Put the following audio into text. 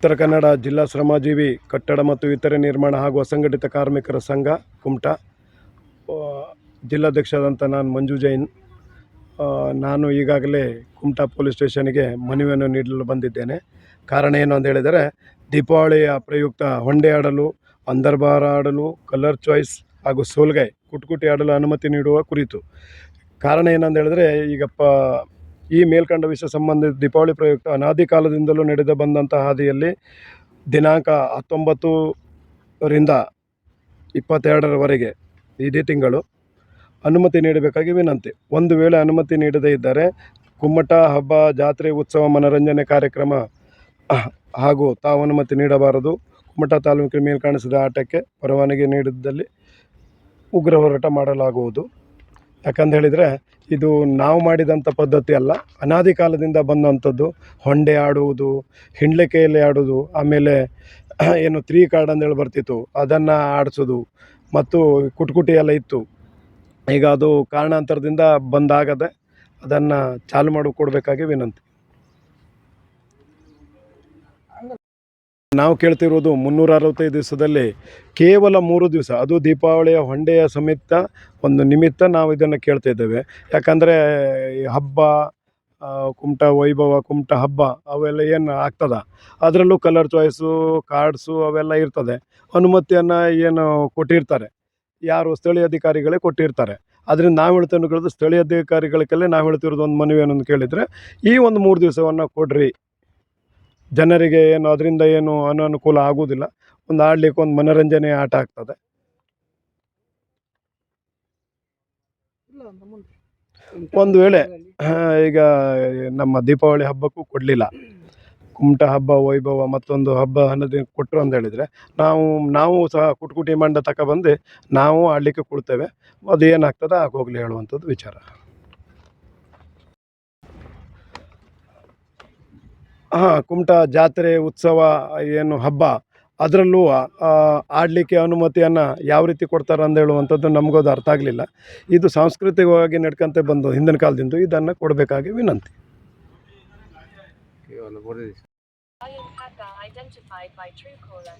ಉತ್ತರ ಕನ್ನಡ ಜಿಲ್ಲಾ ಶ್ರಮಜೀವಿ ಕಟ್ಟಡ ಮತ್ತು ಇತರೆ ನಿರ್ಮಾಣ ಹಾಗೂ ಅಸಂಘಟಿತ ಕಾರ್ಮಿಕರ ಸಂಘ, ಕುಮಟಾ. ಜಿಲ್ಲಾಧ್ಯಕ್ಷರಾದಂಥ ನಾನು ಮಂಜು ಜೈನ್. ನಾನು ಈಗಾಗಲೇ ಕುಮಟಾ ಪೊಲೀಸ್ ಸ್ಟೇಷನ್ಗೆ ಮನವಿಯನ್ನು ನೀಡಲು ಬಂದಿದ್ದೇನೆ. ಕಾರಣ ಏನು ಅಂತ ಹೇಳಿದರೆ, ದೀಪಾವಳಿಯ ಪ್ರಯುಕ್ತ ಹೊಂಡೆ ಆಡಲು, ಅಂದರ್ಬಾರ ಆಡಲು, ಕಲರ್ ಚಾಯ್ಸ್ ಹಾಗೂ ಸೋಲ್ಗೈ ಕುಟ್ಕುಟಿ ಆಡಲು ಅನುಮತಿ ನೀಡುವ ಕುರಿತು. ಕಾರಣ ಏನಂತ ಹೇಳಿದ್ರೆ, ಈಗಪ್ಪ ಈ ಮೇಲ್ಕಂಡ ವಿಷಯ ಸಂಬಂಧಿತ ದೀಪಾವಳಿ ಪ್ರಯುಕ್ತ ಅನಾದಿ ಕಾಲದಿಂದಲೂ ನಡೆದು ಬಂದಂತಹ ಹಾದಿಯಲ್ಲಿ ದಿನಾಂಕ ಹತ್ತೊಂಬತ್ತರಿಂದ ಇಪ್ಪತ್ತೆರಡರವರೆಗೆ ಇದೇ ತಿಂಗಳು ಅನುಮತಿ ನೀಡಬೇಕಾಗಿ ವಿನಂತಿ. ಒಂದು ವೇಳೆ ಅನುಮತಿ ನೀಡದೇ ಇದ್ದರೆ ಕುಮ್ಮಟ, ಹಬ್ಬ, ಜಾತ್ರೆ, ಉತ್ಸವ, ಮನರಂಜನೆ ಕಾರ್ಯಕ್ರಮ ಹಾಗೂ ತಾವು ಅನುಮತಿ ನೀಡಬಾರದು. ಕುಮ್ಮಟ ತಾಲೂಕಿನ ಮೇಲ್ಕಾಣಿಸಿದ ಆಟಕ್ಕೆ ಪರವಾನಗಿ ನೀಡಿದ್ದಲ್ಲಿ ಉಗ್ರ ಹೋರಾಟ ಮಾಡಲಾಗುವುದು. ಯಾಕಂತ ಹೇಳಿದರೆ, ಇದು ನಾವು ಮಾಡಿದಂಥ ಪದ್ಧತಿ ಅಲ್ಲ, ಅನಾದಿ ಕಾಲದಿಂದ ಬಂದಂಥದ್ದು. ಹೊಂಡೆ ಆಡುವುದು ಹಿಂಡ್ಲಿಕೆಯಲ್ಲಿ ಆಡೋದು ಆಮೇಲೆ ಏನು ತ್ರೀ ಕಾರ್ಡ್ ಅಂತೇಳಿ ಬರ್ತಿತ್ತು, ಅದನ್ನು ಆಡಿಸೋದು, ಮತ್ತು ಕುಟ್ಕುಟಿ ಎಲ್ಲ ಇತ್ತು. ಈಗ ಅದು ಕಾರಣಾಂತರದಿಂದ ಬಂದಾಗದೆ ಅದನ್ನು ಚಾಲು ಮಾಡಿ ಕೊಡಬೇಕಾಗಿ ವಿನಂತಿ. ನಾವು ಕೇಳ್ತಿರೋದು ಮುನ್ನೂರ ಅರವತ್ತೈದು ದಿವಸದಲ್ಲಿ ಕೇವಲ ಮೂರು ದಿವಸ, ಅದು ದೀಪಾವಳಿಯ ಹೊಂಡೆಯ ಸಮೇತ ಒಂದು ನಿಮಿತ್ತ ನಾವು ಇದನ್ನು ಕೇಳ್ತಾ ಇದ್ದೇವೆ. ಯಾಕಂದರೆ ಹಬ್ಬ ಕುಮಟ ವೈಭವ, ಕುಮಟ ಹಬ್ಬ, ಅವೆಲ್ಲ ಏನು ಆಗ್ತದ? ಅದರಲ್ಲೂ ಕಲರ್ ಚಾಯ್ಸು ಕಾರ್ಡ್ಸು ಅವೆಲ್ಲ ಇರ್ತದೆ. ಅನುಮತಿಯನ್ನು ಏನು ಕೊಟ್ಟಿರ್ತಾರೆ. ಯಾರು ಸ್ಥಳೀಯ ಅಧಿಕಾರಿಗಳೇ ಕೊಟ್ಟಿರ್ತಾರೆ. ಅದರಿಂದ ನಾವು ಹೇಳ್ತೇನೆ ಕೇಳಿದ್ರೆ ಸ್ಥಳೀಯ ಅಧಿಕಾರಿಗಳಿಗೆಲ್ಲ ನಾವು ಹೇಳ್ತಿರೋದು ಒಂದು ಮನವಿ ಏನಂತ ಕೇಳಿದರೆ, ಈ ಒಂದು ಮೂರು ದಿವಸವನ್ನು ಕೊಡ್ರಿ. ಜನರಿಗೆ ಏನು ಅದರಿಂದ ಏನು ಅನನುಕೂಲ ಆಗುವುದಿಲ್ಲ. ಒಂದು ಆಡಲಿಕ್ಕೆ ಒಂದು ಮನೋರಂಜನೆ ಆಟ ಆಗ್ತದೆ. ಒಂದು ವೇಳೆ ಈಗ ನಮ್ಮ ದೀಪಾವಳಿ ಹಬ್ಬಕ್ಕೂ ಕೊಡಲಿಲ್ಲ. ಕುಮಟ ಹಬ್ಬ ವೈಭವ ಮತ್ತೊಂದು ಹಬ್ಬ ಅನ್ನೋದು ಕೊಟ್ಟರು ಅಂತ ಹೇಳಿದರೆ ನಾವು ನಾವು ಸಹ ಕುಟ್ಕುಟಿ ಮಂಡ ತಗೊಬಂದು ನಾವು ಆಡಲಿಕ್ಕೆ ಕೊಡ್ತೇವೆ. ಅದು ಏನಾಗ್ತದೆ ಆಗೋಗ್ಲಿ ಹೇಳುವಂಥದ್ದು ವಿಚಾರ. ಕುಮಟ ಜಾತ್ರೆ ಉತ್ಸವ ಏನು ಹಬ್ಬ ಅದರಲ್ಲೂ ಆಡಲಿಕ್ಕೆ ಅನುಮತಿಯನ್ನು ಯಾವ ರೀತಿ ಕೊಡ್ತಾರೆ ಅಂತ ಹೇಳುವಂಥದ್ದು ನಮಗದು ಅರ್ಥ ಆಗಲಿಲ್ಲ. ಇದು ಸಾಂಸ್ಕೃತಿಕವಾಗಿ ನಡ್ಕೊಂತ ಬಂದು ಹಿಂದಿನ ಕಾಲದಿಂದ ಇದನ್ನು ಕೊಡಬೇಕಾಗಿ ವಿನಂತಿ. identified by Truecaller.